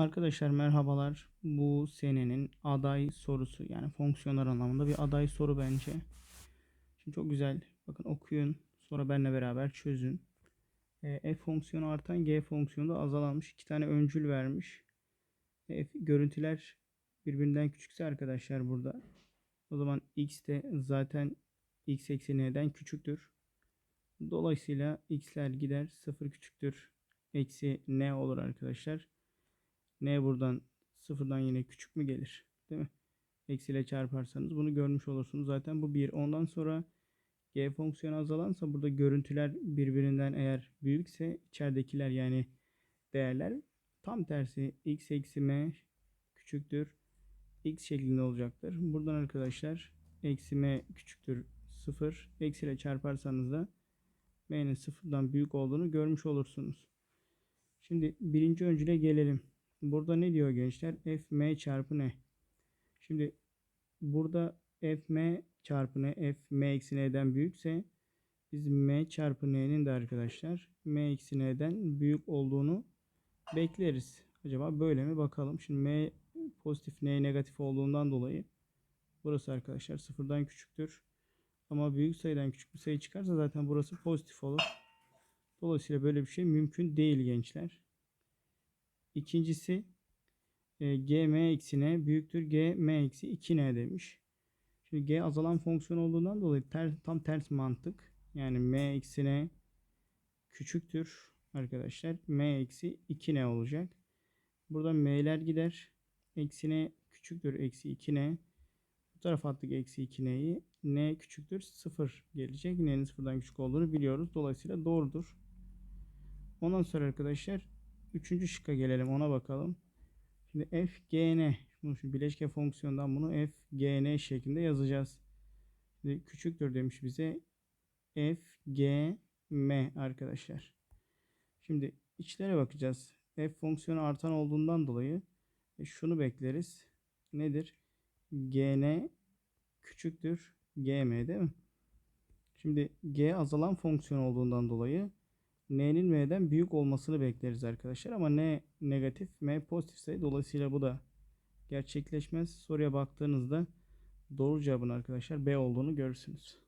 Arkadaşlar merhabalar. Bu senenin aday sorusu yani fonksiyonlar anlamında bir aday soru bence. Şimdi çok güzel. Bakın okuyun. Sonra benimle beraber çözün. E, f fonksiyonu artan g fonksiyonu da azalanmış. İki tane öncül vermiş. E, f, görüntüler birbirinden küçükse arkadaşlar burada. O zaman x de zaten x eksi n'den küçüktür. Dolayısıyla x'ler gider. 0 küçüktür. Eksi n olur arkadaşlar. N buradan sıfırdan yine küçük mü gelir? Değil mi? Eksiyle çarparsanız bunu görmüş olursunuz. Zaten bu 1. Ondan sonra g fonksiyonu azalansa burada görüntüler birbirinden eğer büyükse içeridekiler yani değerler tam tersi x eksi m küçüktür x şeklinde olacaktır. Buradan arkadaşlar eksi m küçüktür 0. Eksiyle çarparsanız da m'nin sıfırdan büyük olduğunu görmüş olursunuz. Şimdi birinci öncüle gelelim. Burada ne diyor gençler? fm çarpı ne? Şimdi burada fm çarpı ne? f m eksi n'den büyükse biz m çarpı n'nin de arkadaşlar m eksi n'den büyük olduğunu bekleriz. Acaba böyle mi? Bakalım. Şimdi m pozitif n negatif olduğundan dolayı burası arkadaşlar sıfırdan küçüktür. Ama büyük sayıdan küçük bir sayı çıkarsa zaten burası pozitif olur. Dolayısıyla böyle bir şey mümkün değil gençler. İkincisi e, gm eksi n büyüktür gm eksi 2n demiş. Şimdi g azalan fonksiyon olduğundan dolayı ter, tam ters mantık. Yani m eksi n küçüktür arkadaşlar. m eksi 2n olacak. Burada m'ler gider. Eksi n küçüktür eksi 2n. Bu tarafa attık eksi 2n'yi. n küçüktür 0 gelecek. n'nin sıfırdan küçük olduğunu biliyoruz. Dolayısıyla doğrudur. Ondan sonra arkadaşlar Üçüncü şıkka gelelim ona bakalım. Şimdi f gn bunu şu bileşke fonksiyondan bunu f gn şeklinde yazacağız. Şimdi küçüktür demiş bize f g m arkadaşlar. Şimdi içlere bakacağız. f fonksiyonu artan olduğundan dolayı e, şunu bekleriz. Nedir? gn küçüktür gm değil mi? Şimdi g azalan fonksiyon olduğundan dolayı n'nin m'den büyük olmasını bekleriz arkadaşlar. Ama n negatif, m pozitifse dolayısıyla bu da gerçekleşmez. Soruya baktığınızda doğru cevabın arkadaşlar B olduğunu görürsünüz.